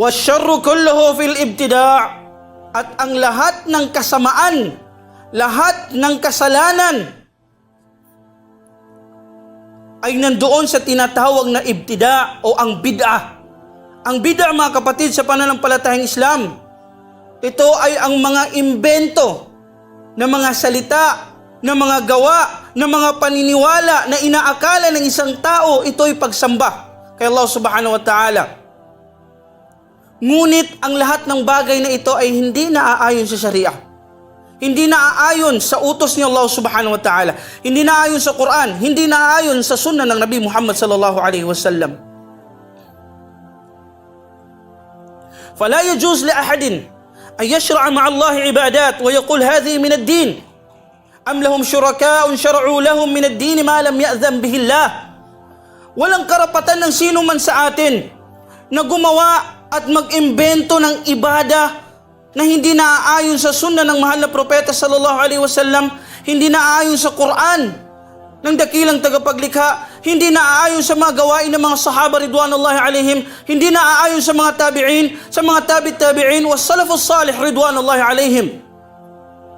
Wasyarru kulluhu fil ibtida' at ang lahat ng kasamaan, lahat ng kasalanan ay nandoon sa tinatawag na ibtida' o ang bid'ah. Ang bid'ah mga kapatid sa pananampalatayang Islam, ito ay ang mga imbento na mga salita, na mga gawa, na mga paniniwala na inaakala ng isang tao ito'y pagsamba kay Allah subhanahu wa ta'ala. Ngunit ang lahat ng bagay na ito ay hindi naaayon sa Sharia. Hindi naaayon sa utos ni Allah subhanahu wa ta'ala. Hindi naaayon sa Quran. Hindi naaayon sa sunnah ng Nabi Muhammad sallallahu alaihi wasallam. فلا يجوز لأحد أن يشرع مع الله عبادات ويقول هذه من الدين أم لهم شركاء شرعوا لهم من الدين ما لم يأذن به الله Walang karapatan ng sino man sa atin na gumawa at mag-imbento ng ibada na hindi naaayon sa sunna ng mahal na propeta sallallahu alaihi wasallam, hindi naaayon sa Quran ng dakilang tagapaglikha, hindi naaayon sa mga gawain ng mga sahaba ridwanullahi alaihim, hindi naaayon sa mga tabi'in, sa mga tabi-tabi'in, was salafus salih ridwanullahi alaihim.